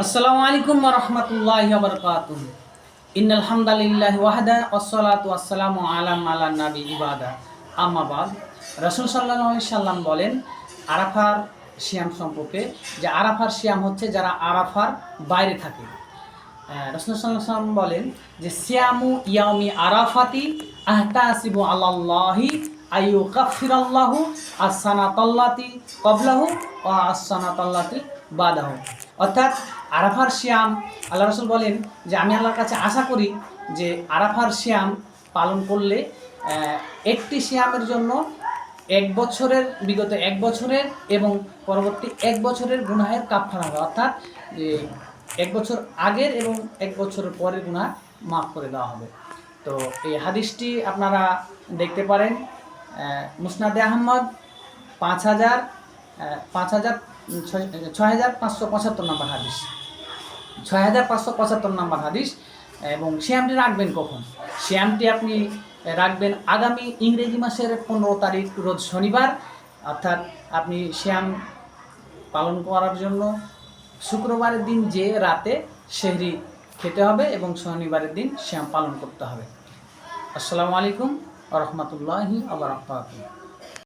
আসসালামু আলাইকুম রহমতুল্লাহ বরকাতুহ। ইন্নাল হামদালিল্লাহ ওয়াহদা ওয়াসসালাতু ওয়াসসালামু আলা মালা নাবি ইবাদা। আম্মাবাদ রসুল সাল্লাল্লাহু আলাইহি সাল্লাম বলেন, আরাফার শিয়াম সম্পর্কে, যে আরাফার শিয়াম হচ্ছে যারা আরাফার বাইরে থাকে। রসুল সাল্লাম বলেন যে, সিয়ামু ইয়ামি আরাফাতি আহতাসিবু আলাল্লাহি আইয়ু কাফিরাল্লাহু আসানাতাল্লাতি কবলাহু ও আসানাতাল্লাতি বাদাহু। অর্থাৎ আরাফার শ্যাম আল্লাহ রসুল বলেন যে আমি আল্লাহর কাছে আশা করি যে আরাফার শ্যাম পালন করলে একটি শ্যামের জন্য এক বছরের, বিগত এক বছরের এবং পরবর্তী এক বছরের গুনাহের কাপড় হবে অর্থাৎ যে এক বছর আগের এবং এক বছরের পরের গুনাহ মাফ করে দেওয়া হবে। তো এই হাদিসটি আপনারা দেখতে পারেন মুসনাদে আহমদ, পাঁচ হাজার পাঁচ হাজার ছয় হাজার পাঁচশো পঁচাত্তর নম্বর হাদিস। ছয় হাজার পাঁচশো পঁচাত্তর নম্বর হাদিস, এবং শ্যামটি রাখবেন কখন? শ্যামটি আপনি রাখবেন আগামী ইংরেজি মাসের পনেরো তারিখ, রোজ শনিবার। অর্থাৎ আপনি শ্যাম পালন করার জন্য শুক্রবারের দিন যে রাতে সেহরি খেতে হবে এবং শনিবারের দিন শ্যাম পালন করতে হবে। আসসালামু আলাইকুম রহমতুল্লাহি আবার